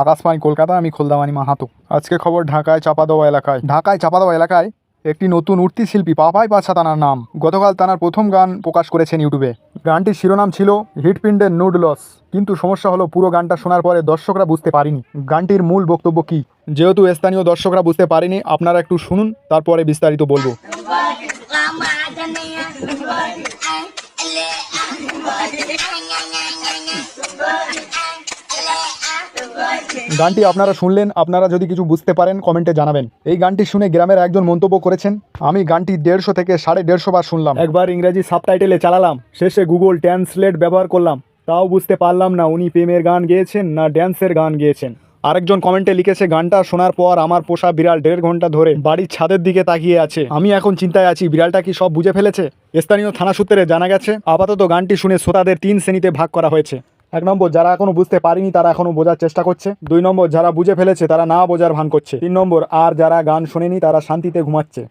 আকাশবাণী কলকাতা আমি খোলদামানি মাহাতো আজকে খবর ঢাকায় চাপাদোয়া এলাকায় ঢাকায় চাপাদোয়া এলাকায় একটি নতুন উঠতি শিল্পী পাপাই পাছা তানার নাম গতকাল তানার প্রথম গান প্রকাশ করেছেন ইউটিউবে গানটির শিরোনাম ছিল হিটপিন্ডের নুড লস কিন্তু সমস্যা হলো পুরো গানটা শোনার পরে দর্শকরা বুঝতে পারেনি গানটির মূল বক্তব্য কী যেহেতু স্থানীয় দর্শকরা বুঝতে পারেনি আপনারা একটু শুনুন তারপরে বিস্তারিত বলব গানটি আপনারা শুনলেন, আপনারা যদি কিছু বুঝতে পারেন, কমেন্টে জানাবেন। এই গানটি শুনে গ্রামের একজন মন্তব্য করেছেন, আমি গানটি দেড়শো থেকে সাড়ে দেড়শো বার শুনলাম। একবার ইংরেজি সাবটাইটেলে চালালাম, শেষে গুগল ট্রান্সলেট ব্যবহার করলাম, তাও বুঝতে পারলাম না উনি প্রেমের গান গেয়েছেন না ড্যান্সের গান গেয়েছেন। আরেকজন কমেন্টে লিখেছে, গানটা শোনার পর আমার পোষা বিড়াল দেড় ঘণ্টা ধরে বাড়ির ছাদের দিকে তাকিয়ে আছে। আমি এখন চিন্তায় আছি, বিড়ালটা কি সব বুঝে ফেলেছে? স্থানীয় থানা সূত্রে জানা গেছে, আপাতত গানটি শুনে শ্রোতাদের তিন শ্রেণীতে ভাগ করা হয়েছে। এক নম্বর, যারা এখনও বুঝতে পারেনি তারা এখনও বোঝার চেষ্টা করছে। দুই নম্বর, যারা বুঝে ফেলেছে তারা না বোঝার ভান করছে। তিন নম্বর, আর যারা গান শোনেনি তারা শান্তিতে ঘুমাচ্ছে।